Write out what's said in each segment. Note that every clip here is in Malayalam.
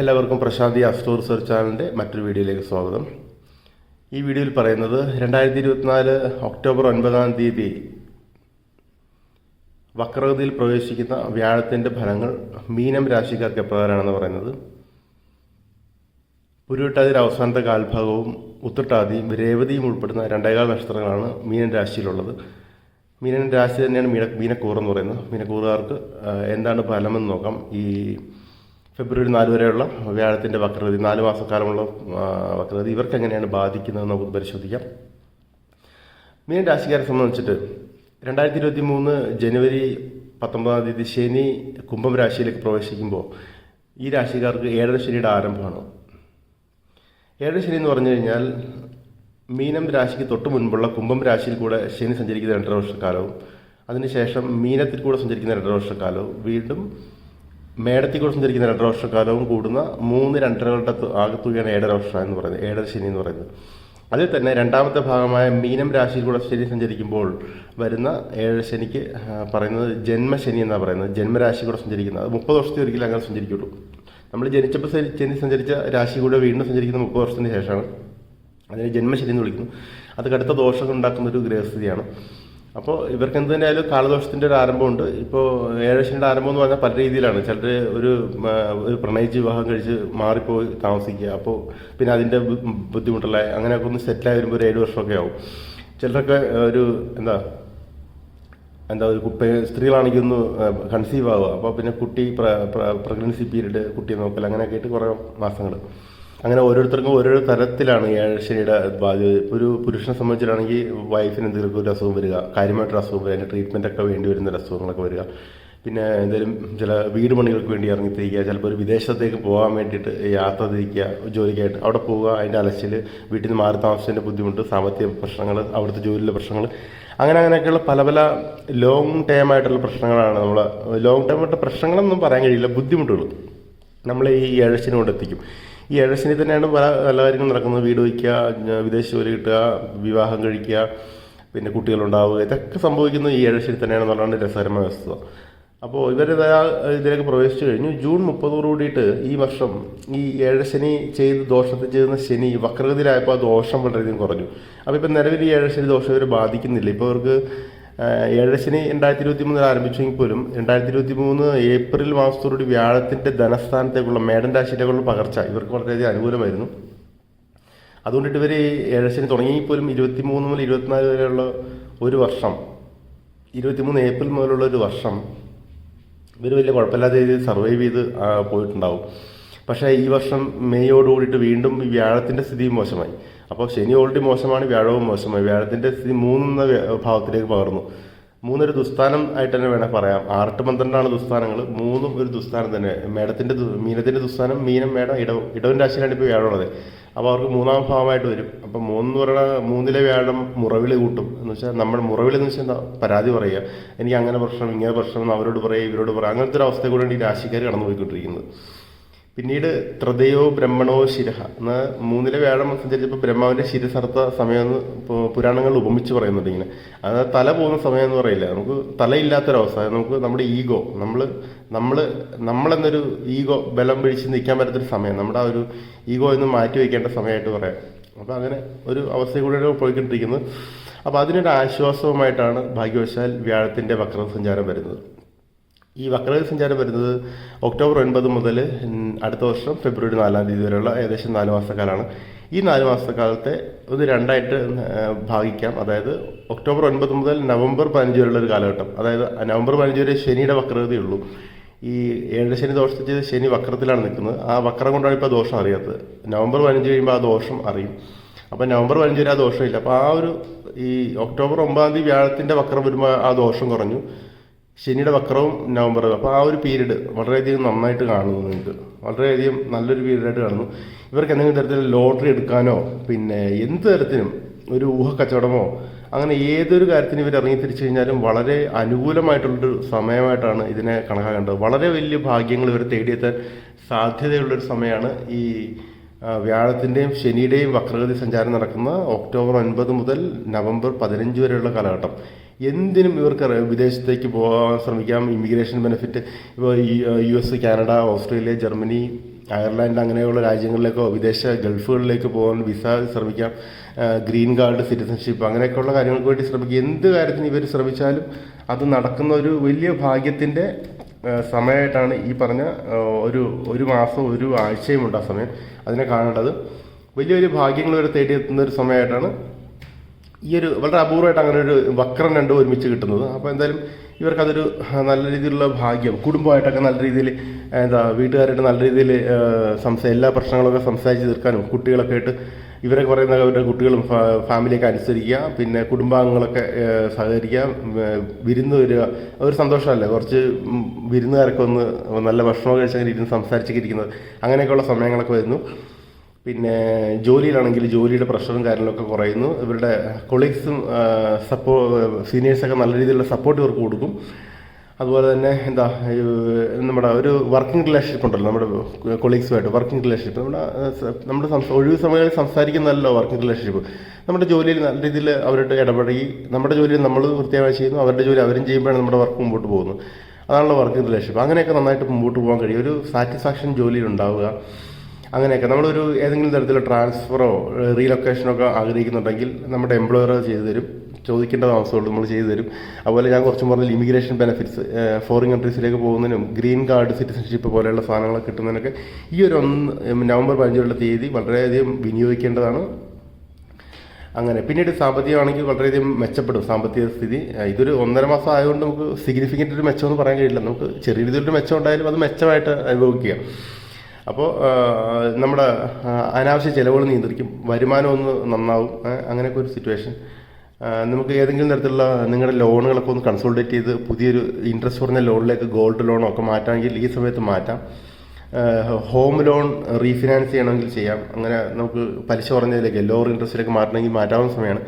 എല്ലാവർക്കും പ്രശാന്തി അസ്ട്രോ റിസർച്ച് ചാനലിന്റെ മറ്റൊരു വീഡിയോയിലേക്ക് സ്വാഗതം. ഈ വീഡിയോയിൽ പറയുന്നത് രണ്ടായിരത്തി ഇരുപത്തിനാല് ഒക്ടോബർ ഒൻപതാം തീയതി വക്രഗതിയിൽ പ്രവേശിക്കുന്ന വ്യാഴത്തിന്റെ ഫലങ്ങൾ മീനം രാശിക്കാർക്ക് എപ്രകാരമാണെന്ന് പറയുന്നത്. പുരുട്ടാതിയുടെ അവസാനത്തെ കാൽഭാഗവും ഉത്രട്ടാതിയും രേവതിയും ഉൾപ്പെടുന്ന രണ്ടേകാൽ നക്ഷത്രങ്ങളാണ് മീനൻ രാശിയിലുള്ളത്. മീനൻ രാശി തന്നെയാണ് മീന മീനക്കൂറെന്ന് പറയുന്നത്. മീനക്കൂറുകാർക്ക് എന്താണ് ഫലമെന്ന് നോക്കാം. ഈ ഫെബ്രുവരി നാല് വരെയുള്ള വ്യാഴത്തിന്റെ വക്രഗതി നാല് മാസക്കാലമുള്ള വക്രതി ഇവർക്ക് എങ്ങനെയാണ് ബാധിക്കുന്നത് നമുക്ക് പരിശോധിക്കാം. മീൻ രാശിക്കാരെ സംബന്ധിച്ചിട്ട് രണ്ടായിരത്തി ഇരുപത്തി മൂന്ന് ജനുവരി പത്തൊമ്പതാം തീയതി ശനി കുംഭം രാശിയിലേക്ക് പ്രവേശിക്കുമ്പോൾ ഈ രാശിക്കാർക്ക് ഏഴര ശനിയുടെ ആരംഭമാണ്. ഏഴര ശനി എന്ന് പറഞ്ഞു കഴിഞ്ഞാൽ മീനം രാശിക്ക് തൊട്ട് മുൻപുള്ള കുംഭം രാശിയിൽ കൂടെ ശനി സഞ്ചരിക്കുന്ന രണ്ടര വർഷക്കാലവും അതിനുശേഷം മീനത്തിൽ കൂടെ സഞ്ചരിക്കുന്ന രണ്ടര വർഷക്കാലവും. വീണ്ടും മേടത്തിൽ കൂടെ സഞ്ചരിക്കുന്ന രണ്ടര വർഷക്കാലവും കൂടുന്ന മൂന്ന് രണ്ടരകളുടെ ആകത്തുകയാണ് ആകെ ഏഴര വർഷം എന്ന് പറയുന്നത്. ഏഴര ശനി എന്ന് പറയുന്നത്. അതിൽ തന്നെ രണ്ടാമത്തെ ഭാഗമായ മീനം രാശിയിൽ കൂടെ ശനി സഞ്ചരിക്കുമ്പോൾ വരുന്ന ഏഴര ശനിക്ക് പറയുന്നത് ജന്മശനി എന്നാണ് പറയുന്നത്. ജന്മരാശി കൂടെ സഞ്ചരിക്കുന്നത് അത് മുപ്പത് വർഷത്തിൽ ഒരിക്കലും അങ്ങനെ സഞ്ചരിക്കുള്ളൂ. നമ്മൾ ജനിച്ചപ്പോൾ ശനി സഞ്ചരിച്ച രാശി കൂടെ വീണ്ടും സഞ്ചരിക്കുന്ന മുപ്പത് വർഷത്തിന് ശേഷമാണ് അതിനെ ജന്മശനി എന്ന് വിളിക്കുന്നു. അത് കടുത്ത ദോഷങ്ങൾ ഉണ്ടാക്കുന്ന ഒരു ഗ്രഹസ്ഥിതിയാണ്. അപ്പോൾ ഇവർക്ക് എന്ത് തന്നെയായാലും കാലദോഷത്തിന്റെ ഒരു ആരംഭമുണ്ട്. ഇപ്പോൾ ഏഴശനിയുടെ ആരംഭം എന്ന് പറഞ്ഞാൽ പല രീതിയിലാണ്. ചിലർ ഒരു ഒരു പ്രണയിച്ച് വിവാഹം കഴിച്ച് മാറിപ്പോയി താമസിക്കുക. അപ്പോൾ പിന്നെ അതിന്റെ ബുദ്ധിമുട്ടുള്ള അങ്ങനെയൊക്കെ ഒന്ന് സെറ്റിലായി വരുമ്പോൾ ഒരു ഏഴ് വർഷമൊക്കെ ആവും. ചിലരൊക്കെ ഒരു എന്താ എന്താ ഒരു സ്ത്രീകളാണെങ്കിൽ ഒന്ന് കൺസീവ് ആവുക. അപ്പോൾ പിന്നെ കുട്ടി പ്രഗ്നൻസി പീരീഡ് കുട്ടിയെ നോക്കൽ അങ്ങനെയൊക്കെ ആയിട്ട് കുറേ മാസങ്ങൾ അങ്ങനെ ഓരോരുത്തർക്കും ഓരോ തരത്തിലാണ് ഈ ഏഴശനിയുടെ ബാധ്യത ഒരു പുരുഷനെ സംബന്ധിച്ചിട്ടാണെങ്കിൽ വൈഫിന് എന്തെങ്കിലും ഒരു അസുഖം വരിക കാര്യമായിട്ടൊരു അസുഖം വരിക അതിന്റെ ട്രീറ്റ്മെന്റ് ഒക്കെ വേണ്ടി വരുന്ന അസുഖങ്ങളൊക്കെ വരിക. പിന്നെ എന്തെങ്കിലും ചില വീട് പണികൾക്ക് വേണ്ടി ഇറങ്ങിത്തിരിക്കുക ചിലപ്പോൾ ഒരു വിദേശത്തേക്ക് പോകാൻ വേണ്ടിയിട്ട് യാത്ര തിരിക്കുക ജോലിക്കായിട്ട് അവിടെ പോവുക അതിന്റെ അലച്ചിൽ വീട്ടിൽ നിന്ന് മാറി താമസിച്ചതിന്റെ ബുദ്ധിമുട്ട് സാമ്പത്തിക പ്രശ്നങ്ങൾ അവിടുത്തെ ജോലിയിലെ പ്രശ്നങ്ങൾ അങ്ങനെ അങ്ങനെയൊക്കെയുള്ള പല പല ലോങ് ടേം ആയിട്ടുള്ള പ്രശ്നങ്ങളാണ് നമ്മൾ ലോങ് ടേം ആയിട്ട് പ്രശ്നങ്ങളൊന്നും പറയാൻ കഴിയില്ല ബുദ്ധിമുട്ടുകൾ നമ്മൾ ഈ കൊണ്ട് എത്തിക്കും. ഈ ഏഴശനി തന്നെയാണ് പല നല്ല കാര്യങ്ങൾ നടക്കുന്നത്. വീട് വയ്ക്കുക വിദേശ ജോലി കിട്ടുക വിവാഹം കഴിക്കുക പിന്നെ കുട്ടികളുണ്ടാവുക. ഇതൊക്കെ സംഭവിക്കുന്നത് ഈ ഏഴശിനി തന്നെയാണെന്നുള്ളതാണ് രസകരമായ വസ്തുത. അപ്പോൾ ഇവർ ഇതിലേക്ക് പ്രവേശിച്ചു കഴിഞ്ഞു. ജൂൺ മുപ്പതോടു കൂടിയിട്ട് ഈ വർഷം ഈ ഏഴശനി ചെയ്ത് ദോഷത്തിൽ ചെയ്യുന്ന ശനി വക്രഗതിയിലായപ്പോൾ ആ ദോഷം വളരെയധികം കുറഞ്ഞു. അപ്പോൾ ഇപ്പം നിലവിൽ ഈ ഏഴശനി ദോഷം ഇവർ ബാധിക്കുന്നില്ല. ഇപ്പോൾ അവർക്ക് ഏഴരശനി രണ്ടായിരത്തി ഇരുപത്തി മൂന്നിൽ ആരംഭിച്ചെങ്കിൽ പോലും രണ്ടായിരത്തി ഇരുപത്തി മൂന്ന് ഏപ്രിൽ മാസത്തോടുകൂടി വ്യാഴത്തിന്റെ ധനസ്ഥാനത്തേക്കുള്ള മേടൻ രാശിയിലേക്കുള്ള പകർച്ച ഇവർക്ക് വളരെയധികം അനുകൂലമായിരുന്നു. അതുകൊണ്ടിട്ട് ഇവർ ഏഴരശനി തുടങ്ങിയെങ്കിൽ പോലും ഇരുപത്തി മൂന്ന് മുതൽ ഇരുപത്തിനാല് വരെയുള്ള ഒരു വർഷം ഇരുപത്തിമൂന്ന് ഏപ്രിൽ മുതലുള്ള ഒരു വർഷം ഇവർ വലിയ കുഴപ്പമില്ലാത്ത രീതിയിൽ സർവൈവ് ചെയ്ത് പോയിട്ടുണ്ടാവും. പക്ഷേ ഈ വർഷം മെയ്യോടുകൂടിയിട്ട് വീണ്ടും ഈ വ്യാഴത്തിന്റെ സ്ഥിതി മോശമായി. അപ്പോൾ ശനി ഓൾറെഡി മോശമാണ് വ്യാഴവും മോശമായി വ്യാഴത്തിന്റെ സ്ഥിതി മൂന്നെന്ന ഭാവത്തിലേക്ക് പകർന്നു. മൂന്നൊരു ദുസ്ഥാനം ആയിട്ട് തന്നെ വേണേൽ പറയാം. ആറെട്ട് പന്ത്രണ്ടാണ് ദുസ്ഥാനങ്ങൾ. മൂന്നും ഒരു ദുസ്ഥാനം തന്നെ. മേടത്തിന്റെ മീനത്തിന്റെ ദുസ്ഥാനം മീനം മേടം ഇടവും ഇടവൻ രാശിയിലാണ് ഇപ്പോൾ വ്യാഴമുള്ളത് അപ്പോൾ അവർക്ക് മൂന്നാം ഭാവമായിട്ട് വരും. അപ്പോൾ മൂന്ന് പറയുന്ന മൂന്നിലെ വ്യാഴം മുറവിളി കൂട്ടും. എന്ന് വെച്ചാൽ നമ്മൾ മുറവിളി എന്ന് വെച്ചാൽ എന്താ പരാതി പറയുക. എനിക്ക് അങ്ങനെ പ്രശ്നം ഇങ്ങനെ പ്രശ്നം അവരോട് പറയുക ഇവരോട് പറയുക അങ്ങനത്തെ ഒരു അവസ്ഥ കൂടെയാണ് ഈ രാശിക്കാർ കടന്നു പോയിക്കൊണ്ടിരിക്കുന്നത് പിന്നീട് ത്രതയോ ബ്രഹ്മണോ ശിരഹ എന്ന മൂന്നിലെ വ്യാഴം സഞ്ചരിച്ചപ്പോൾ ബ്രഹ്മാവിന്റെ ശിരസർത്ത സമയം പുരാണങ്ങൾ ഉപമിച്ച് പറയുന്നുണ്ട് ഇങ്ങനെ. അത് തല പോകുന്ന സമയം എന്ന് പറയില്ല. നമുക്ക് തലയില്ലാത്തൊരവസ്ഥ. നമുക്ക് നമ്മുടെ ഈഗോ. നമ്മൾ നമ്മൾ നമ്മളെന്നൊരു ഈഗോ ബലം പിടിച്ച് നിൽക്കാൻ പറ്റാത്തൊരു സമയം. നമ്മുടെ ആ ഒരു ഈഗോ എന്ന് മാറ്റി വയ്ക്കേണ്ട സമയമായിട്ട് പറയാം. അപ്പോൾ അങ്ങനെ ഒരു അവസ്ഥയിൽ കൂടെയാണ് പോയിക്കൊണ്ടിരിക്കുന്നത്. അപ്പോൾ അതിനൊരു ആശ്വാസവുമായിട്ടാണ് ഭാഗ്യവശാൽ വ്യാഴത്തിന്റെ വക്രസഞ്ചാരം വരുന്നത്. ഈ വക്രഗതി സഞ്ചാരം വരുന്നത് ഒക്ടോബർ ഒൻപത് മുതൽ അടുത്ത വർഷം ഫെബ്രുവരി നാലാം തീയതി വരെയുള്ള ഏകദേശം നാല് മാസക്കാലമാണ്. ഈ നാല് മാസക്കാലത്തെ ഒന്ന് രണ്ടായിട്ട് ഭാഗിക്കാം. അതായത് ഒക്ടോബർ ഒൻപത് മുതൽ നവംബർ പതിനഞ്ച് വരെയുള്ള ഒരു കാലഘട്ടം. അതായത് നവംബർ പതിനഞ്ച് വരെ ശനിയുടെ വക്രതയുള്ളൂ ഈ ഏഴ് ശനി ദോഷത്തിൽ ചെയ്ത് ശനി വക്രത്തിലാണ് നിൽക്കുന്നത്. ആ വക്രം കൊണ്ടാണ് ഇപ്പോൾ ദോഷം അറിയാത്തത്. നവംബർ പതിനഞ്ച് കഴിയുമ്പോൾ ആ ദോഷം അറിയും. അപ്പോൾ നവംബർ പതിനഞ്ച് വരെ ആ ദോഷമില്ല. അപ്പോൾ ആ ഒരു ഈ ഒക്ടോബർ ഒമ്പതാം തീയതി വ്യാഴത്തിന്റെ വക്രം വരുമ്പോൾ ആ ദോഷം കുറഞ്ഞു. ശനിയുടെ വക്രവും നവംബറും അപ്പോൾ ആ ഒരു പീരീഡ് വളരെയധികം നന്നായിട്ട് കാണുന്നു നിങ്ങൾക്ക്. വളരെയധികം നല്ലൊരു പീരീഡായിട്ട് കാണുന്നു. ഇവർക്ക് എന്തെങ്കിലും തരത്തിൽ ലോട്ടറി എടുക്കാനോ പിന്നെ എന്ത് തരത്തിനും ഒരു ഊഹ കച്ചവടമോ അങ്ങനെ ഏതൊരു കാര്യത്തിന് ഇവർ ഇറങ്ങി തിരിച്ചു കഴിഞ്ഞാലും വളരെ അനുകൂലമായിട്ടുള്ളൊരു സമയമായിട്ടാണ് ഇതിനെ കണക്കാക്കേണ്ടത്. വളരെ വലിയ ഭാഗ്യങ്ങൾ ഇവർ തേടിയെത്താൻ സാധ്യതയുള്ളൊരു സമയമാണ് ഈ വ്യാഴത്തിന്റെയും ശനിയുടെയും വക്രഗതി സഞ്ചാരം നടക്കുന്ന ഒക്ടോബർ ഒൻപത് മുതൽ നവംബർ പതിനഞ്ച് വരെയുള്ള കാലഘട്ടം. എന്തിനും ഇവർക്ക് വിദേശത്തേക്ക് പോകാൻ ശ്രമിക്കാം. ഇമിഗ്രേഷൻ ബെനിഫിറ്റ് ഇപ്പോൾ U S Canada Australia Germany Ireland അങ്ങനെയുള്ള രാജ്യങ്ങളിലേക്കോ വിദേശ ഗൾഫുകളിലേക്ക് പോകാൻ വിസ ശ്രമിക്കാം. ഗ്രീൻ കാർഡ് സിറ്റിസൺഷിപ്പ് അങ്ങനെയൊക്കെയുള്ള കാര്യങ്ങൾക്ക് വേണ്ടി ശ്രമിക്കുക. എന്ത് കാര്യത്തിന് ഇവർ ശ്രമിച്ചാലും അത് നടക്കുന്ന ഒരു വലിയ ഭാഗ്യത്തിന്റെ സമയമായിട്ടാണ് ഈ പറഞ്ഞ ഒരു ഒരു മാസം ഒരു ആഴ്ചയുമുണ്ട് ആ സമയം. അതിനെ കാണേണ്ടത് വലിയ വലിയ ഭാഗ്യങ്ങൾ വരെ തേടിയെത്തുന്ന ഒരു സമയമായിട്ടാണ് ഈ ഒരു വളരെ അപൂർവമായിട്ട് അങ്ങനെ ഒരു വക്രം രണ്ടും ഒരുമിച്ച് കിട്ടുന്നത്. അപ്പോൾ എന്തായാലും ഇവർക്കതൊരു നല്ല രീതിയിലുള്ള ഭാഗ്യം കുടുംബമായിട്ടൊക്കെ നല്ല രീതിയിൽ എന്താ വീട്ടുകാരായിട്ട് നല്ല രീതിയിൽ സംസാ എല്ലാ പ്രശ്നങ്ങളൊക്കെ സംസാരിച്ച് തീർക്കാനും കുട്ടികളൊക്കെ ആയിട്ട് ഇവരെ പറയുന്ന അവരുടെ കുട്ടികളും ഫാമിലിയൊക്കെ അനുസരിക്കുക പിന്നെ കുടുംബാംഗങ്ങളൊക്കെ സഹകരിക്കുക വിരുന്ന് വരിക ഒരു സന്തോഷമല്ലേ? കുറച്ച് വിരുന്നുകാരൊക്കെ ഒന്ന് നല്ല ഭക്ഷണമൊക്കെ കഴിച്ചങ്ങനെ ഇരുന്ന് സംസാരിച്ചൊക്കെ ഇരിക്കുന്നത് അങ്ങനെയൊക്കെയുള്ള സമയങ്ങളൊക്കെ വരുന്നു. പിന്നെ ജോലിയിലാണെങ്കിൽ ജോലിയുടെ പ്രഷറും കാര്യങ്ങളൊക്കെ കുറയുന്നു. ഇവരുടെ കൊളീഗ്സും സപ്പോ സീനിയേഴ്സൊക്കെ നല്ല രീതിയിലുള്ള സപ്പോർട്ട് ഇവർക്ക് കൊടുക്കും. അതുപോലെ തന്നെ എന്താ നമ്മുടെ ഒരു വർക്കിംഗ് റിലേഷൻഷിപ്പ് ഉണ്ടല്ലോ നമ്മുടെ കൊളീഗ്സുമായിട്ട് വർക്കിംഗ് റിലേഷൻഷിപ്പ് നമ്മുടെ നമ്മുടെ ഒഴിവ് സമയങ്ങളിൽ സംസാരിക്കുന്നതല്ലോ വർക്കിംഗ് റിലേഷൻഷിപ്പ് നമ്മുടെ ജോലിയിൽ നല്ല രീതിയിൽ അവരുടെ ഇടപഴകി നമ്മുടെ ജോലിയിൽ നമ്മൾ കൃത്യമായി ചെയ്യുന്നു അവരുടെ ജോലി അവരും ചെയ്യുമ്പോഴാണ് നമ്മുടെ വർക്ക് മുമ്പോട്ട് പോകുന്നത്. അതാണല്ലോ വർക്കിംഗ് റിലേഷൻഷിപ്പ് അങ്ങനെയൊക്കെ നന്നായിട്ട് മുമ്പോട്ട് പോകാൻ കഴിയും. ഒരു സാറ്റിസ്ഫാക്ഷൻ ജോലിയിൽ ഉണ്ടാവുക. അങ്ങനെയൊക്കെ. നമ്മളൊരു ഏതെങ്കിലും തരത്തിലുള്ള ട്രാൻസ്ഫറോ റീലൊക്കേഷനോ ഒക്കെ ആഗ്രഹിക്കുന്നുണ്ടെങ്കിൽ നമ്മുടെ എംപ്ലോയർ ചെയ്തു തരും. ചോദിക്കേണ്ട താമസമുള്ളൂ നമ്മൾ ചെയ്തു തരും. അതുപോലെ ഞാൻ കുറച്ചും പറഞ്ഞ ഇമിഗ്രേഷൻ ബെനിഫിറ്റ്സ് ഫോറിൻ കൺട്രീസിലേക്ക് പോകുന്നതിനും ഗ്രീൻ കാർഡ് സിറ്റിസൺഷിപ്പ് പോലെയുള്ള സാധനങ്ങളൊക്കെ കിട്ടുന്നതിനൊക്കെ ഈ ഒരു ഒന്ന് നവംബർ പതിനഞ്ചുള്ള തീയതി വളരെയധികം വിനിയോഗിക്കേണ്ടതാണ്. അങ്ങനെ പിന്നീട് സാമ്പത്തികമാണെങ്കിൽ വളരെയധികം മെച്ചപ്പെടും സാമ്പത്തിക സ്ഥിതി. ഇതൊരു ഒന്നര മാസം ആയതുകൊണ്ട് നമുക്ക് സിഗ്നിഫിക്കന്റ് ഒരു മെച്ചമെന്ന് പറയാൻ കഴിയില്ല. നമുക്ക് ചെറിയ രീതിയിലൊരു മെച്ചം ഉണ്ടായാലും അത് മെച്ചമായിട്ട് അനുഭവിക്കുക. അപ്പോൾ നമ്മുടെ അനാവശ്യ ചിലവുകൾ നിയന്ത്രിക്കും. വരുമാനം ഒന്ന് നന്നാവും. അങ്ങനെയൊക്കെ ഒരു സിറ്റുവേഷൻ നമുക്ക് ഏതെങ്കിലും തരത്തിലുള്ള നിങ്ങളുടെ ലോണുകളൊക്കെ ഒന്ന് കൺസോൾട്ടേറ്റ് ചെയ്ത് പുതിയൊരു ഇൻട്രസ്റ്റ് കുറഞ്ഞ ലോണിലേക്ക് ഗോൾഡ് ലോണോ ഒക്കെ മാറ്റാമെങ്കിൽ ഈ സമയത്ത് മാറ്റാം. ഹോം ലോൺ റീഫിനാൻസ് ചെയ്യണമെങ്കിൽ ചെയ്യാം. അങ്ങനെ നമുക്ക് പലിശ കുറഞ്ഞതിലേക്ക് ലോവർ ഇൻട്രസ്റ്റിലേക്ക് മാറ്റണമെങ്കിൽ മാറ്റാവുന്ന സമയമാണ്.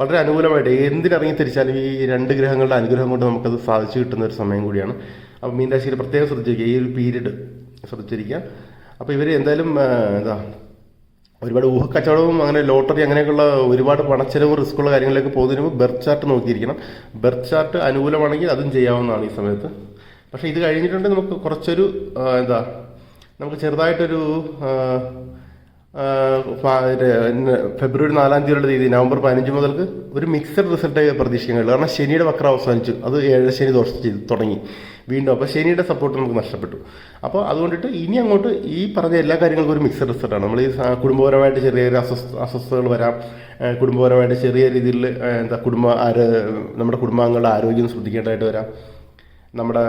വളരെ അനുകൂലമായിട്ട് എന്തിനിറങ്ങി തിരിച്ചാലും ഈ രണ്ട് ഗ്രഹങ്ങളുടെ അനുഗ്രഹം കൊണ്ട് നമുക്കത് സാധിച്ചു കിട്ടുന്ന ഒരു സമയം കൂടിയാണ്. അപ്പോൾ മീനരാശിയിൽ പ്രത്യേകം ശ്രദ്ധിക്കുക ഈ ഒരു പീരീഡ് ശ്രദ്ധിച്ചിരിക്കുക. അപ്പോൾ ഇവർ എന്തായാലും എന്താ ഒരുപാട് ഊഹക്കച്ചവടവും അങ്ങനെ ലോട്ടറി അങ്ങനെയൊക്കെയുള്ള ഒരുപാട് പണച്ചെലവും റിസ്ക്കുള്ള കാര്യങ്ങളിലേക്ക് പോകുന്നതിന് മുമ്പ് ബെർത്ത് ചാർട്ട് നോക്കിയിരിക്കണം. ബെർത്ത് ചാർട്ട് അനുകൂലമാണെങ്കിൽ അതും ചെയ്യാവുന്നതാണ് ഈ സമയത്ത്. പക്ഷേ ഇത് കഴിഞ്ഞിട്ടുണ്ടെങ്കിൽ നമുക്ക് കുറച്ചൊരു എന്താ നമുക്ക് ചെറുതായിട്ടൊരു ഫെബ്രുവരി നാലാം തീയതിയുടെ തീയതി നവംബർ പതിനഞ്ച് മുതൽക്ക് ഒരു മിക്സഡ് റിസൾട്ട് പ്രതീക്ഷിക്കാൻ കഴിയുള്ളൂ കാരണം ശനിയുടെ വക്രം അവസാനിച്ചു. അത് ഏഴ് ശനി ദോഷം ചെയ്ത് തുടങ്ങി. വീണ്ടും അപ്പോൾ ശനിയുടെ സപ്പോർട്ട് നമുക്ക് നഷ്ടപ്പെട്ടു. അപ്പോൾ അതുകൊണ്ടിട്ട് ഇനി അങ്ങോട്ട് ഈ പറഞ്ഞ എല്ലാ കാര്യങ്ങൾക്കും ഒരു മിക്സഡ് റിസൾട്ടാണ് നമ്മൾ ഈ കുടുംബപരമായിട്ട് ചെറിയ ചെറിയ അസ്വസ്ഥ അസ്വസ്ഥതകൾ വരാം. കുടുംബപരമായിട്ട് ചെറിയ രീതിയിൽ എന്താ കുടുംബ ആരോ നമ്മുടെ കുടുംബാംഗങ്ങളുടെ ആരോഗ്യം ശ്രദ്ധിക്കേണ്ടതായിട്ട് വരാം. നമ്മുടെ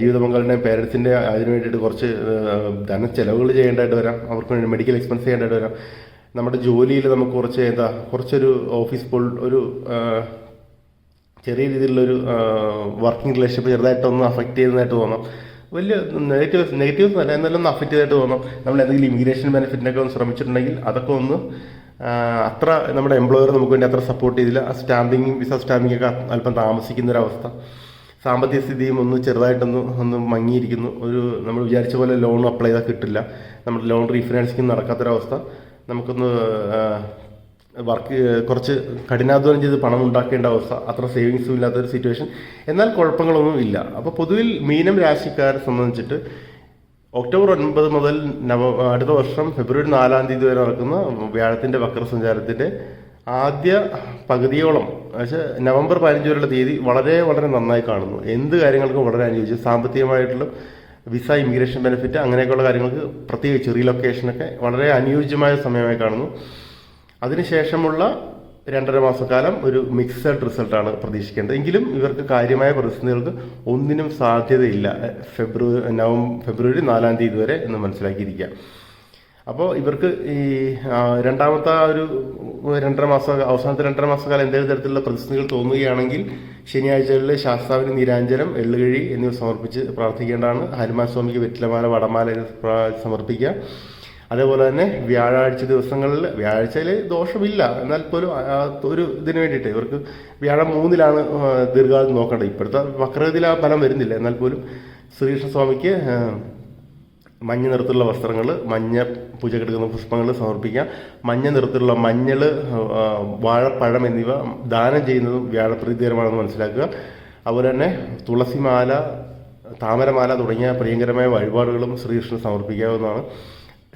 ജീവിത പങ്കാളിന്റെയും പേരൻസിന്റെ അതിന് വേണ്ടിയിട്ട് കുറച്ച് ധന ചിലവുകൾ ചെയ്യേണ്ടതായിട്ട് വരാം. അവർക്ക് വേണ്ടി മെഡിക്കൽ എക്സ്പെൻസ് ചെയ്യേണ്ടതായിട്ട് വരാം. നമ്മുടെ ജോലിയിൽ നമുക്ക് കുറച്ച് എന്താ കുറച്ചൊരു ഓഫീസ് പോൾ ഒരു ചെറിയ രീതിയിലുള്ളൊരു വർക്കിംഗ് റിലേഷൻഷിപ്പ് ചെറുതായിട്ടൊന്ന് അഫക്റ്റ് ചെയ്യുന്നതായിട്ട് തോന്നാം. വലിയ നെഗറ്റീവ്സ് നെഗറ്റീവ്സ് അല്ല എന്നാലും ഒന്ന് അഫക്റ്റ് ചെയ്തായിട്ട് തോന്നാം. നമ്മൾ എന്തെങ്കിലും ഇമിഗ്രേഷൻ ബെനിഫിറ്റിനൊക്കെ ഒന്ന് ശ്രമിച്ചിട്ടുണ്ടെങ്കിൽ അതൊക്കെ ഒന്ന് അത്ര നമ്മുടെ എംപ്ലോയർ നമുക്ക് വേണ്ടി അത്ര സപ്പോർട്ട് ചെയ്തില്ല. ആ സ്റ്റാമ്പിങ് വിസ സ്റ്റാമ്പിങ്ങൊക്കെ അല്പം താമസിക്കുന്ന ഒരു അവസ്ഥ സാമ്പത്തിക സ്ഥിതിയും ഒന്ന് ചെറുതായിട്ടൊന്ന് ഒന്ന് മങ്ങിയിരിക്കുന്നു. ഒരു നമ്മൾ വിചാരിച്ച പോലെ ലോൺ അപ്ലൈ ചെയ്താൽ കിട്ടില്ല. നമ്മൾ ലോൺ റീഫിനാൻസിങ് നടക്കാത്തൊരവസ്ഥ. നമുക്കൊന്ന് വർക്ക് കുറച്ച് കഠിനാധ്വാനം ചെയ്ത് പണം ഉണ്ടാക്കേണ്ട അവസ്ഥ. അത്ര സേവിങ്സും ഇല്ലാത്തൊരു സിറ്റുവേഷൻ എന്നാൽ കുഴപ്പങ്ങളൊന്നും ഇല്ല. അപ്പോൾ പൊതുവിൽ മീനം രാശിക്കാരെ സംബന്ധിച്ചിട്ട് ഒക്ടോബർ ഒൻപത് മുതൽ നവ അടുത്ത വർഷം ഫെബ്രുവരി നാലാം തീയതി വരെ നടക്കുന്ന വ്യാഴത്തിന്റെ വക്രസഞ്ചാരത്തിന്റെ ആദ്യ പകുതിയോളം പക്ഷേ നവംബർ പതിനഞ്ച് വരെയുള്ള തീയതി വളരെ വളരെ നന്നായി കാണുന്നു. എന്ത് കാര്യങ്ങൾക്കും വളരെ അനുയോജ്യം. സാമ്പത്തികമായിട്ടുള്ള വിസ ഇമിഗ്രേഷൻ ബെനിഫിറ്റ് അങ്ങനെയൊക്കെയുള്ള കാര്യങ്ങൾക്ക് പ്രത്യേകിച്ച് റീലൊക്കേഷനൊക്കെ വളരെ അനുയോജ്യമായ സമയമായി കാണുന്നു. അതിനുശേഷമുള്ള രണ്ടര മാസക്കാലം ഒരു മിക്സഡ് റിസൾട്ടാണ് പ്രതീക്ഷിക്കേണ്ടത്. എങ്കിലും ഇവർക്ക് കാര്യമായ പ്രതിസന്ധികൾക്ക് ഒന്നിനും സാധ്യതയില്ല. ഫെബ്രുവരി നവംബർ ഫെബ്രുവരി നാലാം തീയതി വരെ എന്ന് മനസ്സിലാക്കിയിരിക്കുക. അപ്പോൾ ഇവർക്ക് ഈ രണ്ടാമത്തെ ഒരു രണ്ടര മാസ അവസാനത്തെ രണ്ടര മാസക്കാലം എന്തെങ്കിലും തരത്തിലുള്ള പ്രതിസന്ധികൾ തോന്നുകയാണെങ്കിൽ ശനിയാഴ്ചകളിൽ ശാസ്താവിന് നീരാഞ്ജനം എള്ളുകഴി എന്നിവ സമർപ്പിച്ച് പ്രാർത്ഥിക്കേണ്ടതാണ്. ഹനുമാൻ സ്വാമിക്ക് വെറ്റിലമാല വടമാല സമർപ്പിക്കുക. അതേപോലെ തന്നെ വ്യാഴാഴ്ച ദിവസങ്ങളിൽ വ്യാഴാഴ്ചയിൽ ദോഷമില്ല. എന്നാൽ പോലും ഒരു ഇതിന് വേണ്ടിയിട്ട് ഇവർക്ക് വ്യാഴം മൂന്നിലാണ് ദീർഘകാലം നോക്കേണ്ടത്. ഇപ്പോഴത്തെ വക്രഗതിയിൽ ആ ഫലം വരുന്നില്ല. എന്നാൽ പോലും ശ്രീകൃഷ്ണസ്വാമിക്ക് മഞ്ഞ നിറത്തിലുള്ള വസ്ത്രങ്ങൾ മഞ്ഞ പൂജ എടുക്കുന്ന പുഷ്പങ്ങൾ സമർപ്പിക്കാം. മഞ്ഞ നിറത്തിലുള്ള മഞ്ഞൾ വാഴപ്പഴം എന്നിവ ദാനം ചെയ്യുന്നതും വ്യാഴപ്രീതികരമാണെന്ന് മനസ്സിലാക്കുക. അതുപോലെ തന്നെ തുളസിമാല താമരമാല തുടങ്ങിയ പ്രിയങ്കരമായ വഴിപാടുകളും ശ്രീകൃഷ്ണന് സമർപ്പിക്കാവുന്നതാണ്.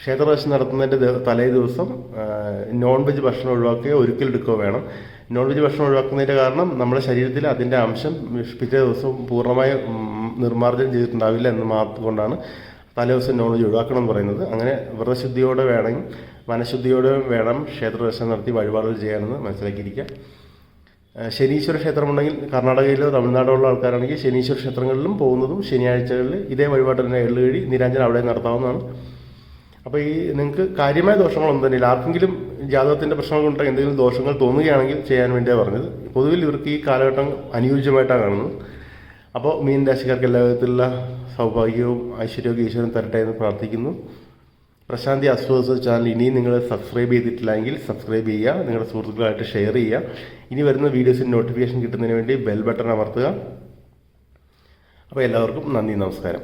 ക്ഷേത്രദർശനം നടത്തുന്നതിന്റെ തലേ ദിവസം നോൺ വെജ് ഭക്ഷണം ഒഴിവാക്കുകയോ ഒരിക്കലെടുക്കുകയോ വേണം. നോൺ വെജ് ഭക്ഷണം ഒഴിവാക്കുന്നതിന്റെ കാരണം നമ്മുടെ ശരീരത്തിൽ അതിന്റെ അംശം പിറ്റേ ദിവസം പൂർണമായി നിർമ്മാർജനം ചെയ്തിട്ടുണ്ടാവില്ല എന്ന് മാത്രം കൊണ്ടാണ്. തലേ ദിവസം നോൺ വെജ് ഒഴിവാക്കണം എന്ന് പറയുന്നത്. അങ്ങനെ വ്രതശുദ്ധിയോടെ വേണമെങ്കിൽ മനഃശുദ്ധിയോടെ വേണം ക്ഷേത്ര ദർശനം നടത്തി വഴിപാടുകൾ ചെയ്യാനെന്ന് മനസ്സിലാക്കിയിരിക്കുക. ശനീശ്വര ക്ഷേത്രമുണ്ടെങ്കിൽ കർണാടകയിലോ തമിഴ്നാടോ ഉള്ള ആൾക്കാരാണെങ്കിൽ ശനീശ്വര ക്ഷേത്രങ്ങളിലും പോകുന്നതും ശനിയാഴ്ചകളിൽ ഇതേ വഴിപാട് തന്നെ എള്ളുകഴി നിരാഞ്ജന അവിടെ നടത്താവുന്നതാണ്. അപ്പോൾ ഈ നിങ്ങൾക്ക് കാര്യമായ ദോഷങ്ങളൊന്നും തന്നെ ഇല്ല ആർക്കെങ്കിലും ജാതകത്തിന്റെ പ്രശ്നങ്ങൾ കൊണ്ട് എന്തെങ്കിലും ദോഷങ്ങൾ തോന്നുകയാണെങ്കിൽ ചെയ്യാൻ വേണ്ടിയാണ് പറഞ്ഞത്. പൊതുവിൽ ഇവർക്ക് ഈ കാലഘട്ടം അനുയോജ്യമായിട്ടാണ് കാണുന്നത്. അപ്പോൾ മീൻ രാശിക്കാർക്ക് എല്ലാ വിധത്തിലുള്ള സൗഭാഗ്യവും ഐശ്വര്യവും ഈശ്വരൻ തരട്ടെ എന്ന് പ്രാർത്ഥിക്കുന്നു. പ്രശാന്തി അസ്വസ് ചാനൽ ഇനിയും നിങ്ങൾ സബ്സ്ക്രൈബ് ചെയ്തിട്ടില്ലെങ്കിൽ സബ്സ്ക്രൈബ് ചെയ്യുക നിങ്ങളുടെ സുഹൃത്തുക്കളായിട്ട് ഷെയർ ചെയ്യുക. ഇനി വരുന്ന വീഡിയോസിന് നോട്ടിഫിക്കേഷൻ കിട്ടുന്നതിന് വേണ്ടി ബെൽ ബട്ടൺ അമർത്തുക. അപ്പോൾ എല്ലാവർക്കും നന്ദി നമസ്കാരം.